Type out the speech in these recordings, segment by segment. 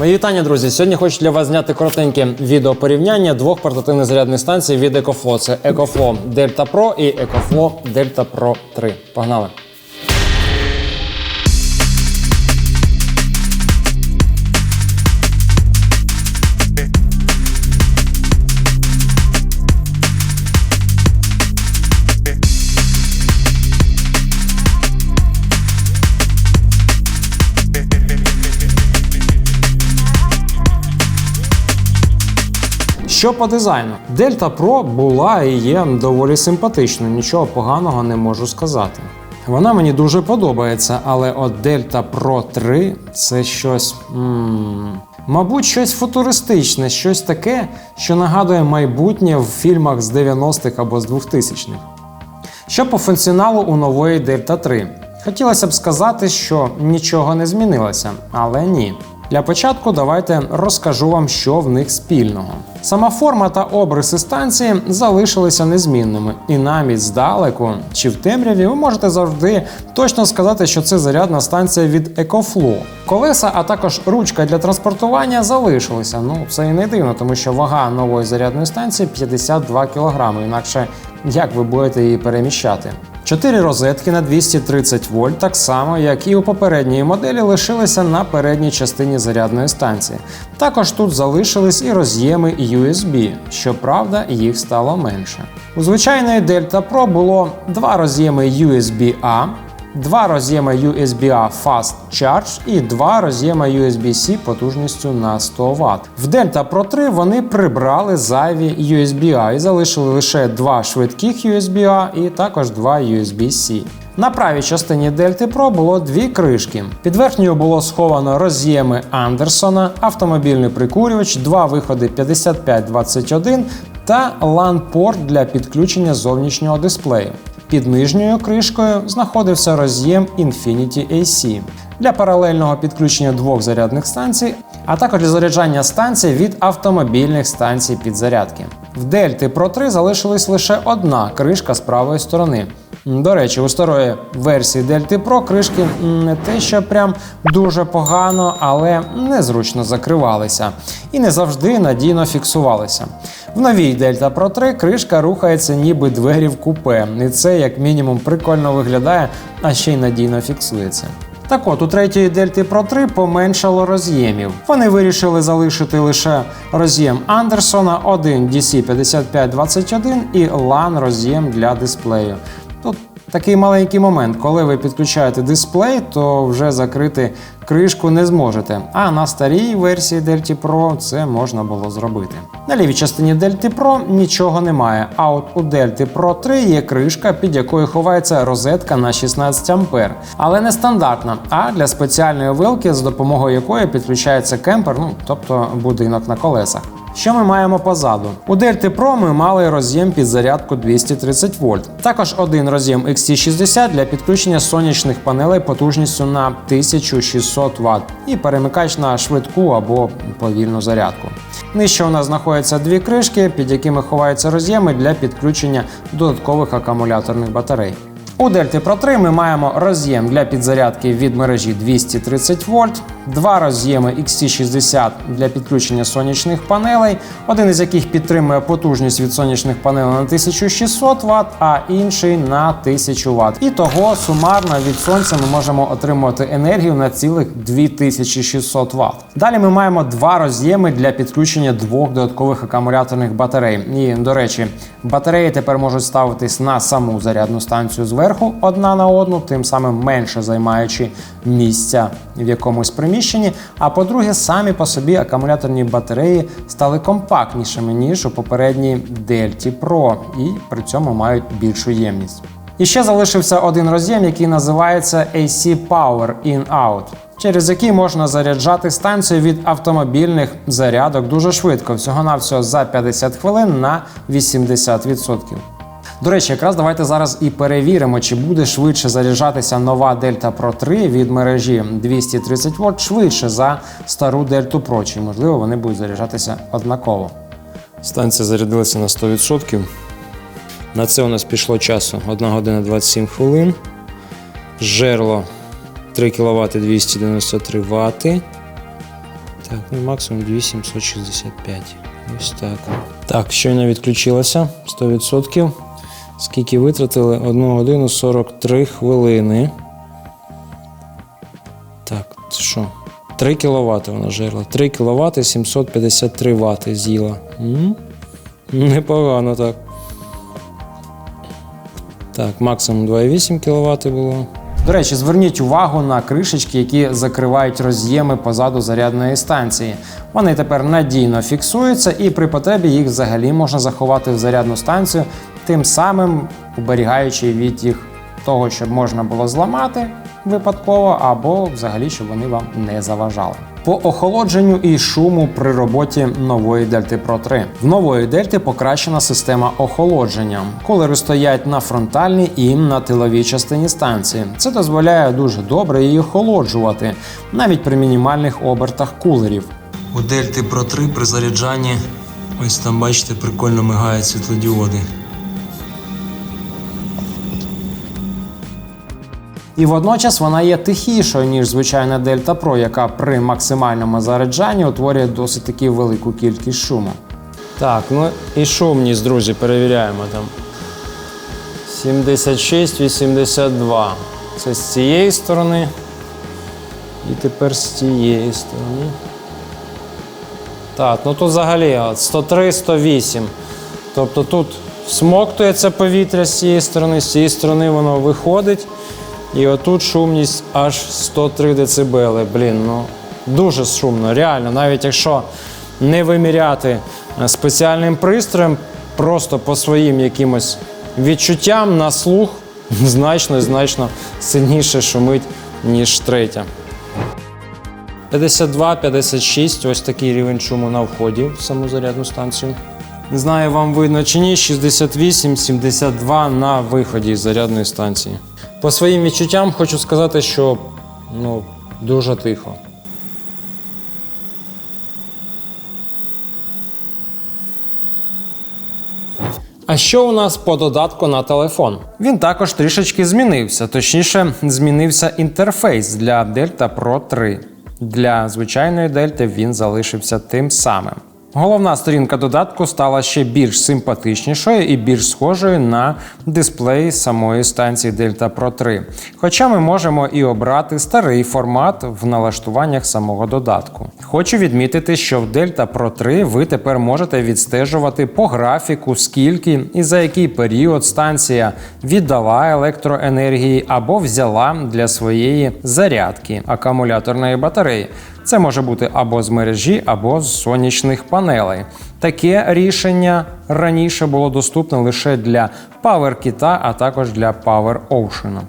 Мої вітання, друзі. Сьогодні хочу для вас зняти коротеньке відео порівняння двох портативних зарядних станцій від EcoFlow. Це EcoFlow Delta Pro і EcoFlow Delta Pro 3. Погнали! Що по дизайну? Delta Pro була і є доволі симпатичною, нічого поганого не можу сказати. Вона мені дуже подобається, але от Delta Pro 3 це щось. м, Мабуть, щось футуристичне, щось таке, що нагадує майбутнє в фільмах з 90-х або з 2000-х. Що по функціоналу у нової Delta 3? Хотілося б сказати, що нічого не змінилося, але ні. Для початку давайте розкажу вам, що в них спільного. Сама форма та обриси станції залишилися незмінними, і навіть здалеку чи в темряві ви можете завжди точно сказати, що це зарядна станція від EcoFlow. Колеса, а також ручка для транспортування залишилися. Ну це і не дивно, тому що вага нової зарядної станції 52 кг, інакше як ви будете її переміщати. Чотири розетки на 230 вольт, так само як і у попередньої моделі, лишилися на передній частині зарядної станції. Також тут залишились і роз'єми USB, щоправда, їх стало менше. У звичайної Delta Pro було два роз'єми USB-A, два роз'єми USB-A Fast Charge і два роз'єми USB-C потужністю на 100 Вт. В Delta Pro 3 вони прибрали зайві USB-A і залишили лише два швидких USB-A і також два USB-C. На правій частині Delta Pro було дві кришки. Під верхньою було сховано роз'єми Андерсона, автомобільний прикурювач, два виходи 5521 та LAN-порт для підключення зовнішнього дисплею. Під нижньою кришкою знаходився роз'єм Infinity AC для паралельного підключення двох зарядних станцій, а також для заряджання станцій від автомобільних станцій підзарядки. В Delta Pro 3 залишилась лише одна кришка з правої сторони. До речі, у старої версії Delta Pro кришки не те, що прям дуже погано, але незручно закривалися і не завжди надійно фіксувалися. В новій Delta Pro 3 кришка рухається ніби двері в купе, і це як мінімум прикольно виглядає, а ще й надійно фіксується. Так от, у третьої Delta Pro 3 поменшало роз'ємів. Вони вирішили залишити лише роз'єм Андерсона, один DC5521 і LAN роз'єм для дисплею. Тут такий маленький момент, коли ви підключаєте дисплей, то вже закрити кришку не зможете. А на старій версії Delta Pro це можна було зробити. На лівій частині Delta Pro нічого немає. А от у Delta Pro 3 є кришка, під якою ховається розетка на 16 А. Але не стандартна, а для спеціальної вилки, з допомогою якої підключається кемпер, ну тобто будинок на колесах. Що ми маємо позаду? У Delta Pro ми мали роз'єм під зарядку 230 вольт. Також один роз'єм XT60 для підключення сонячних панелей потужністю на 1600 Вт і перемикач на швидку або повільну зарядку. Нижче у нас знаходяться дві кришки, під якими ховаються роз'єми для підключення додаткових акумуляторних батарей. У Delta Pro 3 ми маємо роз'єм для підзарядки від мережі 230 вольт, два роз'єми XT60 для підключення сонячних панелей, один із яких підтримує потужність від сонячних панелей на 1600 Вт, а інший на 1000 Вт. І того сумарно від сонця ми можемо отримувати енергію на цілих 2600 Вт. Далі ми маємо два роз'єми для підключення двох додаткових акумуляторних батарей. І, до речі, батареї тепер можуть ставитись на саму зарядну станцію зверху одна на одну, тим самим менше займаючи місця в якомусь приміщенні. А по-друге, самі по собі акумуляторні батареї стали компактнішими ніж у попередній Delta Pro і при цьому мають більшу ємність. І ще залишився один роз'єм, який називається AC Power In-Out, через який можна заряджати станцію від автомобільних зарядок дуже швидко, всього-навсього за 50 хвилин на 80%. До речі, якраз давайте зараз і перевіримо, чи буде швидше заряджатися нова Delta Pro 3 від мережі 230 вольт швидше за стару Delta Pro, чи можливо вони будуть заряджатися однаково. Станція зарядилася на 100%. На це у нас пішло часу 1 година 27 хвилин. Жерло 3 кВт 293 Вт. Так, ну максимум 2765. Ось так. Так, щойно відключилося 100%. Скільки витратили? 1 годину 43 хвилини. Так, це що? 3 кВт вона жерла. 3 кВт 753 Вт з'їла. Непогано так. Так, максимум 2,8 кВт було. До речі, зверніть увагу на кришечки, які закривають роз'єми позаду зарядної станції. Вони тепер надійно фіксуються, і при потребі їх взагалі можна заховати в зарядну станцію, тим самим уберігаючи від їх того, щоб можна було зламати випадково, або взагалі, щоб вони вам не заважали. По охолодженню і шуму при роботі нової Delta Pro 3. В нової Дельти покращена система охолодження. Кулери стоять на фронтальній і на тиловій частині станції. Це дозволяє дуже добре її охолоджувати, навіть при мінімальних обертах кулерів. У Дельти Pro 3 при заряджанні ось там, бачите, прикольно мигають світлодіоди. І водночас вона є тихішою, ніж звичайна Delta Pro, яка при максимальному заряджанні утворює досить таки велику кількість шуму. Так, ну і шумність, друзі, перевіряємо там. 76-82. Це з цієї сторони. І тепер з цієї сторони. Так, ну тут взагалі 103-108. Тобто тут смоктується повітря з цієї сторони, з цієї сторони воно виходить. І отут шумність аж 103 дБ. Блін, ну дуже шумно, реально. Навіть якщо не виміряти е, спеціальним пристроєм, просто по своїм якимось відчуттям на слух значно значно сильніше шумить, ніж третя. 52-56, ось такий рівень шуму на вході в саму зарядну станцію. Не знаю, вам видно чи ні, 68-72 на виході з зарядної станції. По своїм відчуттям хочу сказати, що ну, дуже тихо. А що у нас по додатку на телефон? Він також трішечки змінився, точніше, змінився інтерфейс для Delta Pro 3. Для звичайної Delta він залишився тим самим. Головна сторінка додатку стала ще більш симпатичнішою і більш схожою на дисплей самої станції Delta Pro 3. Хоча ми можемо і обрати старий формат в налаштуваннях самого додатку. Хочу відмітити, що в Delta Pro 3 ви тепер можете відстежувати по графіку, скільки і за який період станція віддала електроенергії або взяла для своєї зарядки акумуляторної батареї. Це може бути або з мережі, або з сонячних панелей. Таке рішення раніше було доступне лише для PowerKit, а також для PowerOcean.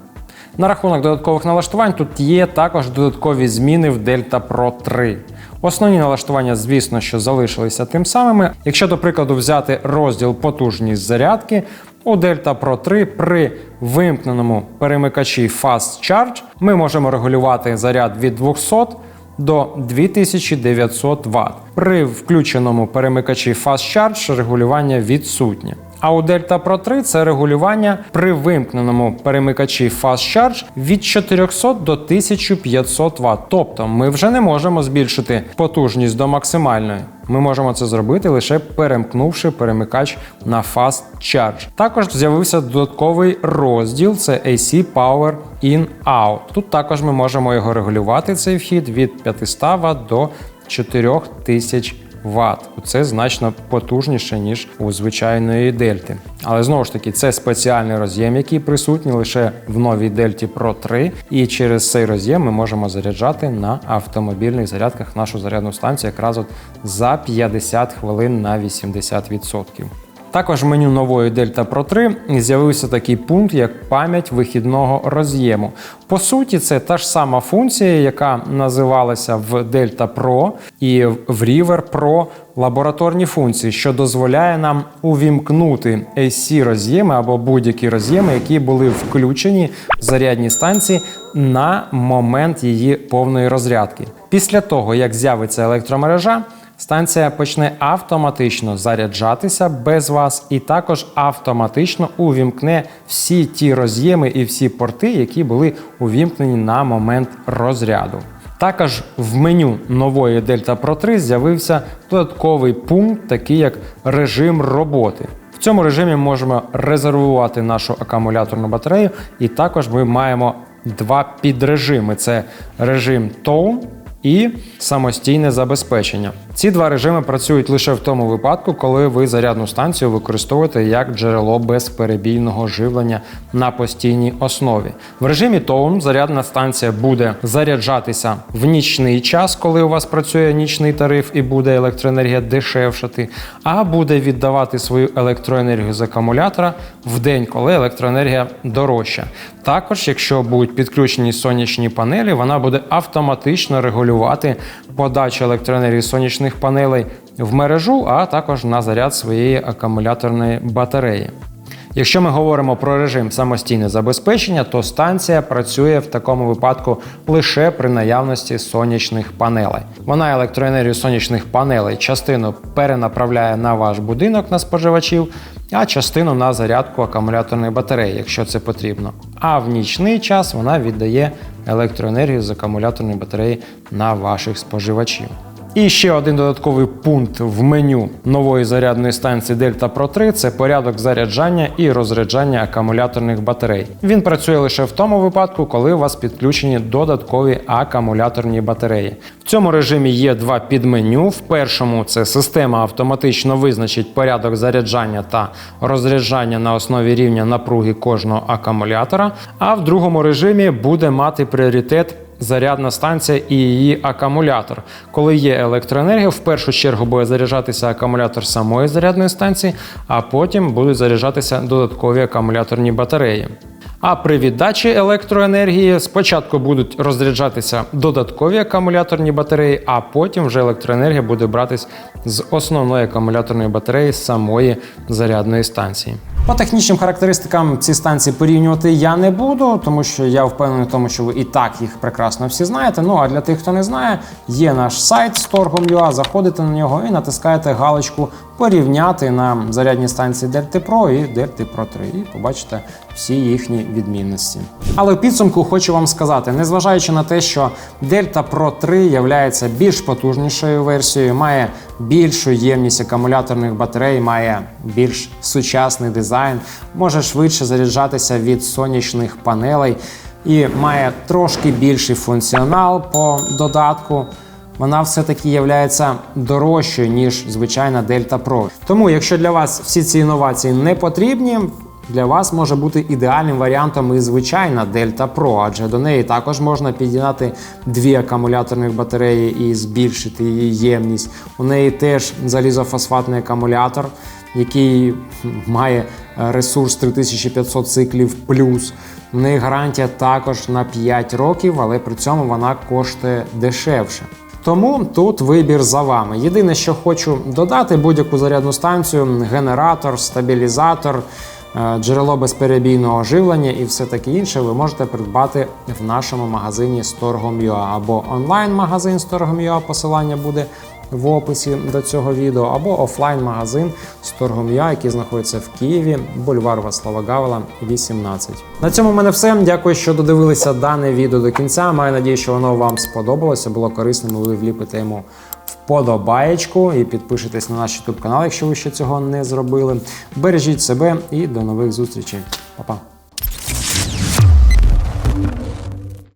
На рахунок додаткових налаштувань тут є також додаткові зміни в Delta Pro 3. Основні налаштування, звісно, що залишилися тим самими. Якщо, до прикладу, взяти розділ потужність зарядки, у Delta Pro 3 при вимкненому перемикачі Fast Charge ми можемо регулювати заряд від 200 до 2900 Вт. При включеному перемикачі Fast Charge регулювання відсутнє. А у Delta Pro 3 це регулювання при вимкненому перемикачі Fast Charge від 400 до 1500 Вт. Тобто ми вже не можемо збільшити потужність до максимальної. Ми можемо це зробити лише перемкнувши перемикач на Fast Charge. Також з'явився додатковий розділ це AC Power In-Out. Тут також ми можемо його регулювати, цей вхід від 500 Вт до 4000 Вт. Це значно потужніше, ніж у звичайної дельти. Але знову ж таки, це спеціальний роз'єм, який присутній лише в новій Дельті Pro 3. І через цей роз'єм ми можемо заряджати на автомобільних зарядках нашу зарядну станцію якраз от за 50 хвилин на 80%. Також в меню нової Delta Pro 3 з'явився такий пункт, як пам'ять вихідного роз'єму. По суті, це та ж сама функція, яка називалася в Delta Pro і в River Pro лабораторні функції, що дозволяє нам увімкнути AC роз'єми або будь-які роз'єми, які були включені в зарядні станції на момент її повної розрядки. Після того, як з'явиться електромережа. Станція почне автоматично заряджатися без вас, і також автоматично увімкне всі ті роз'єми і всі порти, які були увімкнені на момент розряду. Також в меню нової Delta Pro 3 з'явився додатковий пункт, такий як режим роботи. В цьому режимі можемо резервувати нашу акумуляторну батарею, і також ми маємо два підрежими: це режим Tone і самостійне забезпечення. Ці два режими працюють лише в тому випадку, коли ви зарядну станцію використовуєте як джерело безперебійного живлення на постійній основі. В режимі Tone зарядна станція буде заряджатися в нічний час, коли у вас працює нічний тариф і буде електроенергія дешевшати, а буде віддавати свою електроенергію з акумулятора в день, коли електроенергія дорожча. Також, якщо будуть підключені сонячні панелі, вона буде автоматично регулювати подачу електроенергії сонячних панелей в мережу, а також на заряд своєї акумуляторної батареї. Якщо ми говоримо про режим самостійне забезпечення, то станція працює в такому випадку лише при наявності сонячних панелей. Вона електроенергію сонячних панелей частину перенаправляє на ваш будинок на споживачів, а частину на зарядку акумуляторної батареї, якщо це потрібно. А в нічний час вона віддає електроенергію з акумуляторної батареї на ваших споживачів. І ще один додатковий пункт в меню нової зарядної станції Delta Pro 3 це порядок заряджання і розряджання акумуляторних батарей. Він працює лише в тому випадку, коли у вас підключені додаткові акумуляторні батареї. В цьому режимі є два підменю. В першому це система автоматично визначить порядок заряджання та розряджання на основі рівня напруги кожного акумулятора. А в другому режимі буде мати пріоритет зарядна станція і її акумулятор. Коли є електроенергія, в першу чергу буде заряджатися акумулятор самої зарядної станції, а потім будуть заряджатися додаткові акумуляторні батареї. А при віддачі електроенергії спочатку будуть розряджатися додаткові акумуляторні батареї, а потім вже електроенергія буде братись з основної акумуляторної батареї самої зарядної станції. По технічним характеристикам ці станції порівнювати я не буду, тому що я впевнений в тому, що ви і так їх прекрасно всі знаєте. Ну а для тих, хто не знає, є наш сайт Storgom.ua, заходите на нього і натискаєте галочку порівняти на зарядні станції Delta Pro і Delta Pro 3 і побачите всі їхні відмінності. Але в підсумку хочу вам сказати, незважаючи на те, що Delta Pro 3 є більш потужнішою версією, має більшу ємність акумуляторних батарей, має більш сучасний дизайн, може швидше заряджатися від сонячних панелей і має трошки більший функціонал по додатку. Вона все-таки є дорожчою, ніж звичайна Delta Pro. Тому, якщо для вас всі ці інновації не потрібні, для вас може бути ідеальним варіантом і звичайна Delta Pro, адже до неї також можна під'єднати дві акумуляторних батареї і збільшити її ємність. У неї теж залізофосфатний акумулятор, який має ресурс 3500 циклів плюс. У неї гарантія також на 5 років, але при цьому вона коштує дешевше. Тому тут вибір за вами. Єдине, що хочу додати, будь-яку зарядну станцію, генератор, стабілізатор, е, джерело безперебійного живлення і все таке інше ви можете придбати в нашому магазині Storgom.ua або онлайн-магазин Storgom.ua, посилання буде в описі до цього відео, або офлайн-магазин торгом який знаходиться в Києві, бульвар Васлава Гавела, 18. На цьому в мене все. Дякую, що додивилися дане відео до кінця. Маю надію, що воно вам сподобалося, було корисним. Ви вліпите йому вподобаєчку і підпишитесь на наш YouTube канал, якщо ви ще цього не зробили. Бережіть себе і до нових зустрічей. Па-па!